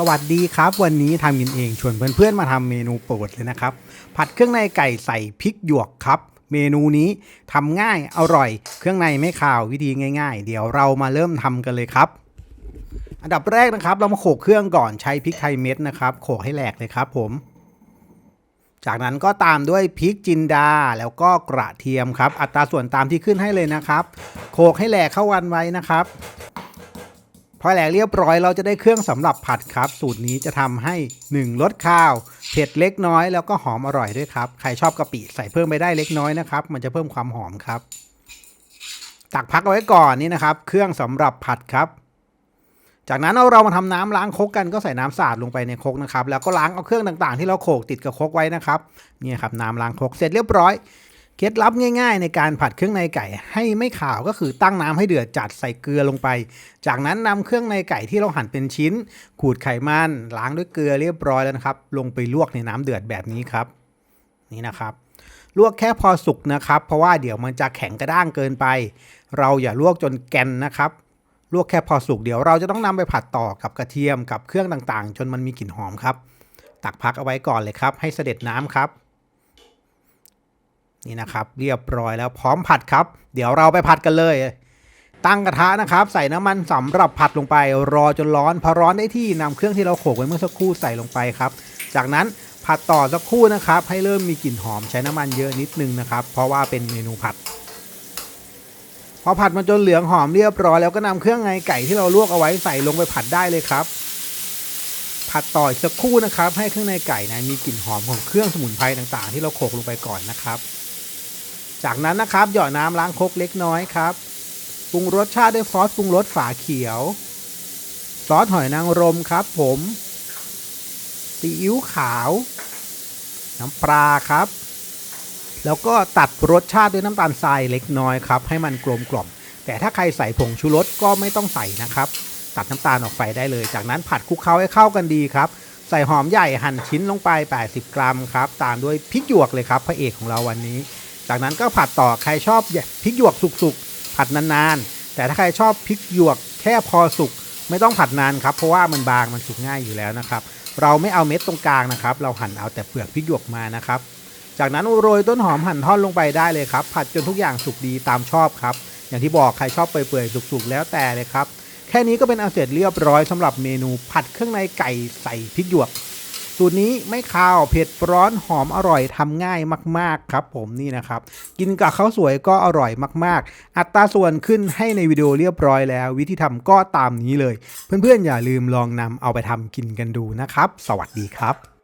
สวัสดีครับ วันนี้ทำกินเองชวนเพื่อนๆมาทำเมนูโปรดเลยนะครับ ผัดเครื่องในไก่ใส่พริกหยวกครับ เมนูนี้ทำง่ายอร่อย เครื่องในไม่ขาววิธีง่าย ๆ เดี๋ยวเรามาเริ่มทำกันเลยครับ อันดับแรกนะครับเรามาโขลกเครื่องก่อนใช้พริกไทยเม็ดนะครับโขลกให้แหลกเลยครับผม จากนั้นก็ตามด้วยพริกจินดาแล้วก็กระเทียมครับ อัตราส่วนตามที่ขึ้นให้เลยนะครับ โขลกให้แหลกเข้ากันไว้นะครับ พอแหลกเรียบร้อยเราจะได้เครื่องสำหรับผัดครับ สูตรนี้จะทำให้ 1 ลดข้าว เผ็ดเล็กน้อยแล้วก็หอมอร่อยด้วยครับ ใครชอบกะปิใส่เพิ่มไปได้เล็กน้อยนะครับ มันจะเพิ่มความหอมครับ ตักพักเอาไว้ก่อนนี่นะครับ เครื่องสำหรับผัดครับ จากนั้นเอาเรามาทำน้ำล้างคกกันก็ใส่น้ำสะอาดลงไปในคกนะครับ แล้วก็ล้างเอาเครื่องต่างๆ ที่เราโขกติดกับคกไว้นะครับ นี่ครับน้ำล้างคกเสร็จเรียบร้อย เคล็ดลับง่ายๆ ในการผัดเครื่องในไก่ให้ไม่ขาวก็คือตั้งน้ำให้เดือดจัดใส่เกลือลงไป จากนั้นนำเครื่องในไก่ที่เราหั่นเป็นชิ้น ขูดไขมันล้างด้วยเกลือเรียบร้อยแล้วนะครับ ลงไปลวกในน้ำเดือดแบบนี้ครับ นี่นะครับ ลวกแค่พอสุกนะครับ เพราะว่าเดี๋ยวมันจะแข็งกระด้างเกินไป เราอย่าลวกจนแกนนะครับ ลวกแค่พอสุกเดี๋ยวเราจะต้องนำไปผัดต่อกับกระเทียมกับเครื่องต่างๆ จนมันมีกลิ่นหอมครับ ตักพักเอาไว้ก่อนเลยครับ ให้เสด็จน้ำครับ นี่นะครับเรียบร้อยแล้วพร้อมผัดครับ เดี๋ยวเราไปผัดกันเลย ตั้งกระทะนะครับ ใส่น้ำมันสำหรับผัดลงไป รอจนร้อนพอร้อนได้ที่นำเครื่องที่เราโขลกไว้เมื่อสักครู่ใส่ลงไปครับ จากนั้นผัดต่อสักครู่นะครับ ให้เริ่มมีกลิ่นหอมใช้น้ำมันเยอะนิดนึงนะครับ เพราะว่าเป็นเมนูผัด พอผัดมาจนเหลืองหอมเรียบร้อยแล้วก็นำเครื่องในไก่ที่เราลวกเอาไว้ใส่ลงไปผัดได้เลยครับผัดต่ออีกสักครู่นะครับ ให้เครื่องในไก่นะมีกลิ่นหอมของเครื่องสมุนไพรต่างๆ ที่เราโขลกลงไปก่อนนะครับ จากนั้นนะครับหยอดน้ำล้างครกเล็กน้อยครับปรุงรสชาติด้วยซอสปรุงรสฝาเขียว ซอสหอยนางรมครับ ผมซีอิ๊วขาว น้ำปลาครับ แล้วก็ตัดรสชาติด้วยน้ำตาลทรายเล็กน้อยครับ ให้มันกลมกล่อม แต่ถ้าใครใส่ผงชูรสก็ไม่ต้องใส่นะครับ ตัดน้ำตาลออกไปได้เลย จากนั้นผัดคลุกเคล้าให้เข้ากันดีครับใส่หอมใหญ่หั่นชิ้นลงไป 80 กรัมครับ ตามด้วยพริกหยวกเลยครับ พระเอกของเราวันนี้ จากนั้นก็ผัดต่อใครชอบพริกหยวกสุกๆผัดนานๆ แต่ถ้าใครชอบพริกหยวกแค่พอสุกไม่ต้องผัดนานครับเพราะว่ามันบางมันสุกง่ายอยู่แล้วนะครับ เราไม่เอาเม็ดตรงกลางนะครับ เราหั่นเอาแต่เปลือกพริกหยวกมานะครับ จากนั้นโรยต้นหอมหั่นท่อนลงไปได้เลยครับ ผัดจนทุกอย่างสุกดีตามชอบครับ อย่างที่บอกใครชอบเปื่อยๆสุกๆแล้วแต่เลยครับแค่นี้ก็เป็นอันเสร็จเรียบร้อยสำหรับเมนูผัดเครื่องในไก่ใส่พริกหยวก สูตรนี้ไม่คาวเผ็ดร้อนหอมอร่อยทำง่ายมาก ๆ ครับผมนี่นะครับ กินกับข้าวสวยก็อร่อยมาก ๆ อัตราส่วนขึ้นให้ในวิดีโอเรียบร้อยแล้ว วิธีทำก็ตามนี้เลย เพื่อน ๆ อย่าลืมลองนำเอาไปทำกินกันดูนะครับ สวัสดีครับ